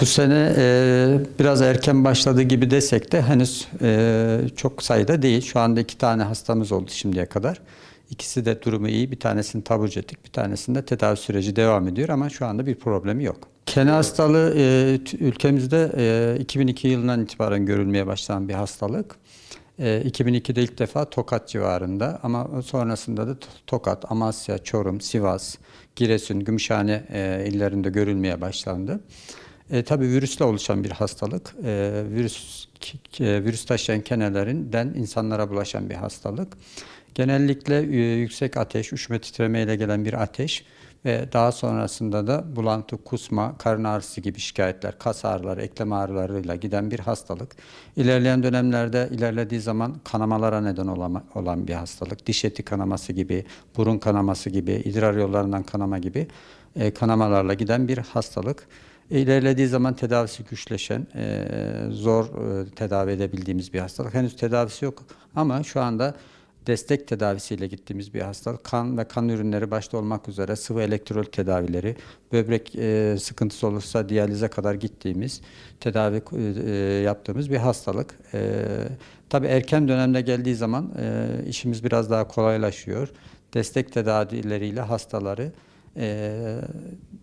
Bu sene e, biraz erken başladı gibi desek de henüz e, çok sayıda değil. Şu anda iki tane hastamız oldu şimdiye kadar. İkisi de durumu iyi. Bir tanesini taburcu ettik, bir tanesinde tedavi süreci devam ediyor ama şu anda bir problemi yok. Kene hastalığı e, ülkemizde e, 2002 yılından itibaren görülmeye başlayan bir hastalık. E, 2002'de ilk defa Tokat civarında ama sonrasında da Tokat, Amasya, Çorum, Sivas, Giresun, Gümüşhane e, illerinde görülmeye başlandı. E, tabii virüsle oluşan bir hastalık. E, virüs e, virüs taşıyan kenelerinden insanlara bulaşan bir hastalık. Genellikle e, yüksek ateş, üşüme titremeyle gelen bir ateş ve daha sonrasında da bulantı, kusma, karın ağrısı gibi şikayetler, kas ağrıları, eklem ağrılarıyla giden bir hastalık. İlerleyen dönemlerde ilerlediği zaman kanamalara neden olan bir hastalık. Diş eti kanaması gibi, burun kanaması gibi, idrar yollarından kanama gibi e, kanamalarla giden bir hastalık. İlerlediği zaman tedavisi güçleşen, e, zor e, tedavi edebildiğimiz bir hastalık. Henüz tedavisi yok ama şu anda destek tedavisiyle gittiğimiz bir hastalık. Kan ve kan ürünleri başta olmak üzere sıvı elektrol tedavileri, böbrek e, sıkıntısı olursa diyalize kadar gittiğimiz, tedavi yaptığımız bir hastalık. Tabii erken dönemde geldiği zaman işimiz biraz daha kolaylaşıyor. Destek tedavileriyle hastaları e,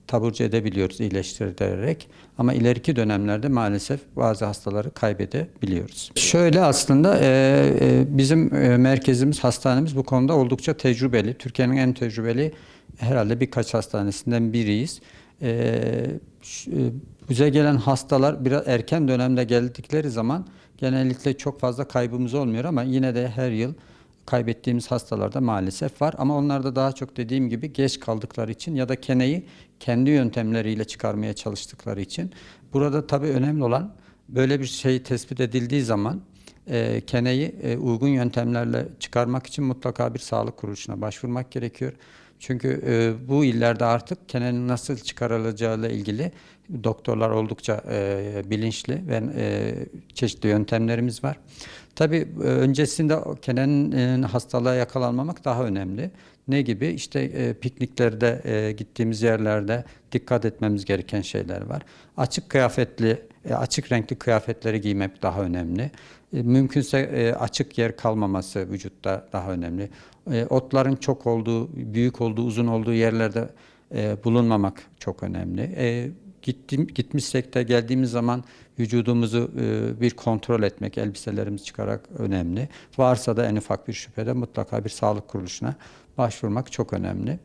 taburcu edebiliyoruz iyileştirerek ama ileriki dönemlerde maalesef bazı hastaları kaybedebiliyoruz. Şöyle aslında e, e, bizim e, merkezimiz, hastanemiz bu konuda oldukça tecrübeli. Türkiye'nin en tecrübeli herhalde birkaç hastanesinden biriyiz. E, e, bize gelen hastalar biraz erken dönemde geldikleri zaman genellikle çok fazla kaybımız olmuyor ama yine de her yıl kaybettiğimiz hastalarda maalesef var. Ama onlarda daha çok dediğim gibi geç kaldıkları için ya da keneyi kendi yöntemleriyle çıkarmaya çalıştıkları için. Burada tabii önemli olan böyle bir şey tespit edildiği zaman e, keneyi e, uygun yöntemlerle çıkarmak için mutlaka bir sağlık kuruluşuna başvurmak gerekiyor. Çünkü e, bu illerde artık kenenin nasıl çıkarılacağıyla ilgili doktorlar oldukça e, bilinçli ve e, çeşitli yöntemlerimiz var. Tabii e, öncesinde kenenin hastalığa yakalanmamak daha önemli. Ne gibi? İşte e, pikniklerde, e, gittiğimiz yerlerde dikkat etmemiz gereken şeyler var. Açık kıyafetli, e, açık renkli kıyafetleri giymek daha önemli. E, Mümkünse e, açık yer kalmaması vücutta daha önemli. E, Otların çok olduğu, büyük olduğu, uzun olduğu yerlerde bulunmamak çok önemli. Gittim, gitmişsek de geldiğimiz zaman vücudumuzu bir kontrol etmek, elbiselerimizi çıkarak önemli. Varsa da en ufak bir şüphede mutlaka bir sağlık kuruluşuna başvurmak çok önemli.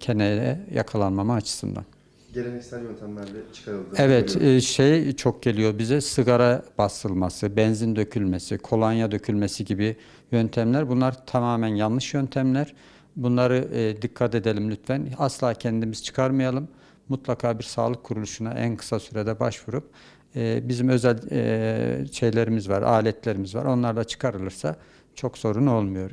Keneye yakalanmama açısından. Geleneksel yöntemlerle çıkarıldı. Evet, e, şey çok geliyor bize sigara basılması, benzin dökülmesi, kolonya dökülmesi gibi yöntemler. Bunlar tamamen yanlış yöntemler. Bunları e, dikkat edelim lütfen. Asla kendimiz çıkarmayalım. Mutlaka bir sağlık kuruluşuna en kısa sürede başvurup e, bizim özel e, şeylerimiz var, aletlerimiz var. Onlarla çıkarılırsa çok sorun olmuyor.